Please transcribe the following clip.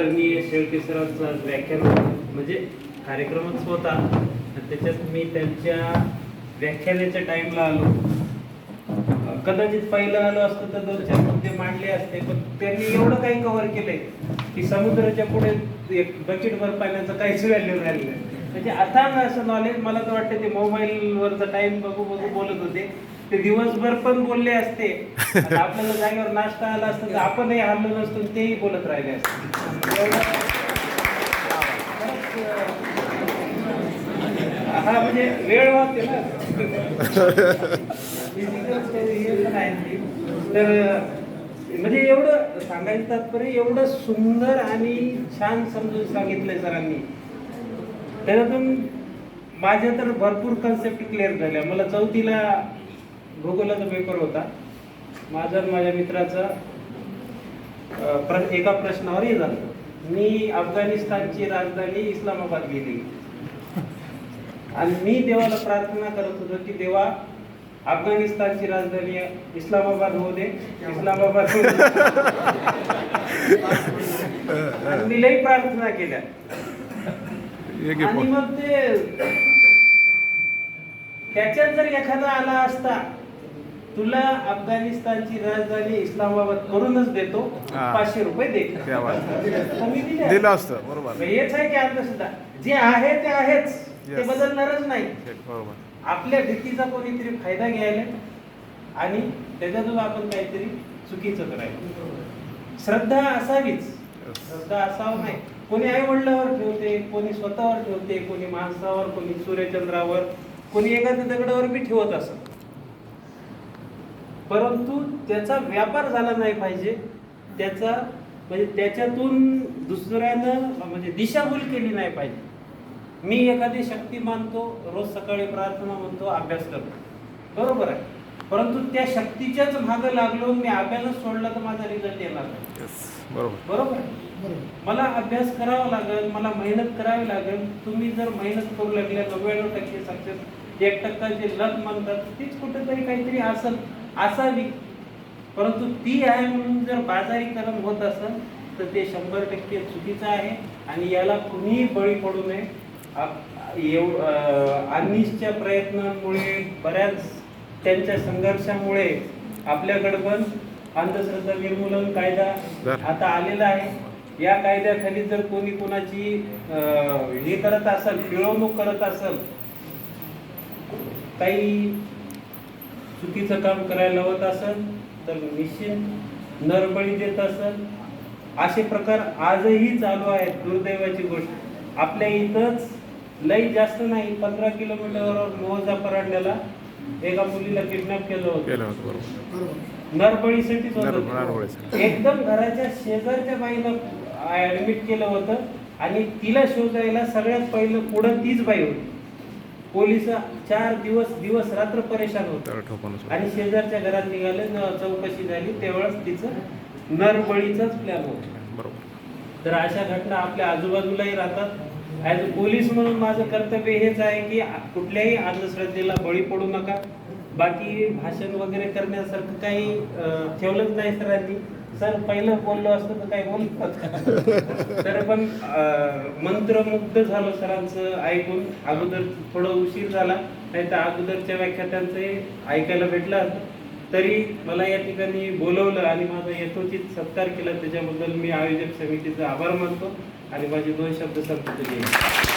करणीय शेळके व्याख्यान म्हणजे कार्यक्रमच होता. त्याच्यात मी त्यांच्या व्याख्यानाच्या टाइमला आलो. कदाचित पहिलं आलो असतं तर दोन चार मुद्दे मांडले असते पण त्यांनी एवढं काही कव्हर केलंय की समुद्राच्या पुढे एक बकेटभर पाण्याचं काहीच व्हॅल्यू राहिलं नाही. म्हणजे आता असं नॉलेज मला तर वाटतं ते मोबाईलवरचा टाइम बघू बघू बोलत होते. ते दिवसभर पण बोलले असते. आपल्याला जागेवर नाश्ता आला असतो तर आपणही हल्लो नसतो आणि तेही बोलत राहिले असते. एवढं- हा म्हणजे वेळ वाहते ना. हे पण आहे ते. तर म्हणजे एवढं सांगायचं तात्पर्य एवढं सुंदर आणि छान समजून सांगितलंय सरांनी. त्याच्यातून माझ्या तर भरपूर कन्सेप्ट क्लिअर झाल्या. मला चौथीला भूगोलाचा पेपर होता. माझा माझ्या मित्राचा प्र- एका प्रश्नावर हे झालं. मी अफगाणिस्तानची राजधानी इस्लामाबाद गेली. आणि मी देवाला प्रार्थना करत होतो की देवा अफगाणिस्तानची राजधानी इस्लामाबाद होऊ दे. इस्लामाबाद मी लई प्रार्थना केल्या. आणि मग ते त्याच्यात जर एखादा आला असता तुला अफगाणिस्तानची राजधानी इस्लामाबाद करूनच देतो. पाचशे रुपये दे. क्या बात. तर मी दिले. असतं बरोबर. हेच आहे की सुद्धा जे आहे ते आहेच. ते. बदलणारच नाही. बरोबर. आपल्या भीतीचा कोणीतरी फायदा घ्यायला आणि त्याच्यातून आपण काहीतरी चुकीचं करायचं श्रद्धा असावीच. श्रद्धा असावं नाही. कोणी आई वडिलावर ठेवते कोणी स्वतःवर ठेवते कोणी माणसावर कोणी सूर्यचंद्रावर कोणी एखाद्या दगडावर बी ठेवत असत. परंतु त्याचा व्यापार झाला नाही पाहिजे. त्याचा म्हणजे त्याच्यातून दुसऱ्यानं म्हणजे दिशाभूल केली नाही पाहिजे. मी एखादी शक्ती मानतो रोज सकाळी प्रार्थना म्हणतो अभ्यास करतो. बरोबर आहे. परंतु त्या शक्तीच्याच मागं लागलो मी अभ्यासच सोडला तर माझा रिझल्ट येणार नाही. बरोबर. बरोबर आहे? मला अभ्यास करावा लागेल मला मेहनत करावी लागेल. तुम्ही जर मेहनत करू लागल्या नव्याण्णव टक्के सक्सेस एक टक्का जे लक म्हणतात तीच कुठेतरी काहीतरी असेल. असावी. परंतु ती आहे म्हणून जर बाजारीकरण होत असेल तर ते शंभर टक्के चुकीचं आहे आणि याला कुणीही बळी पडू नये. एव- अं, अनिसच्या प्रयत्नांमुळे बऱ्याच त्यांच्या संघर्षामुळे आपल्याकडे पण अंधश्रद्धा निर्मूलन कायदा. आता आलेला आहे. या कायद्याखाली जर कोणी कोणाची हे करत असेल पिळवणूक करत असेल काही चुकीचं काम करायला लावत असेल तर निश्चित नरबळी देत असेल असे प्रकार आजही चालू आहेत दुर्दैवाची गोष्ट. आपल्या इथंच लई जास्त नाही पंधरा किलोमीटरवर मोहजा परांड्याला एका मुलीला किडनॅप केलं होतं. नरबळीसाठीच नर- होतं. एकदम घराच्या शेजारच्या बाईला ऍडमिट केलं होतं आणि तिला शोधायला सगळ्यात पहिलं पुढं तीच बाई होती. पोलीस चार दिवस दिवस रात्र परेशान होत. आणि शेजारच्या घरात निघाले चौकशी झाली तेव्हाच तिचं नरबळीचाच प्लॅन होता. बरोबर. तर अशा घटना आपल्या आजूबाजूलाही राहतात. ॲज पोलीस म्हणून माझं कर्तव्य हेच आहे की कुठल्याही अंधश्रद्धेला बळी पडू नका. बाकी भाषण वगैरे करण्यासारखं काही ठेवलंच नाही सरांनी. सर पहिलं बोललो असतं तर काही बोलत तर पण मंत्रमुग्ध झालो सरांचं ऐकून. अगोदर थोडं उशीर झाला नाही तर अगोदरच्या व्याख्यात्यांचं ऐकायला भेटलं असतं. तरी मला या ठिकाणी बोलवलं आणि माझा यथोचित सत्कार केला. त्याच्याबद्दल मी आयोजक समितीचा आभार मानतो आणि माझे दोन शब्द संपत गेले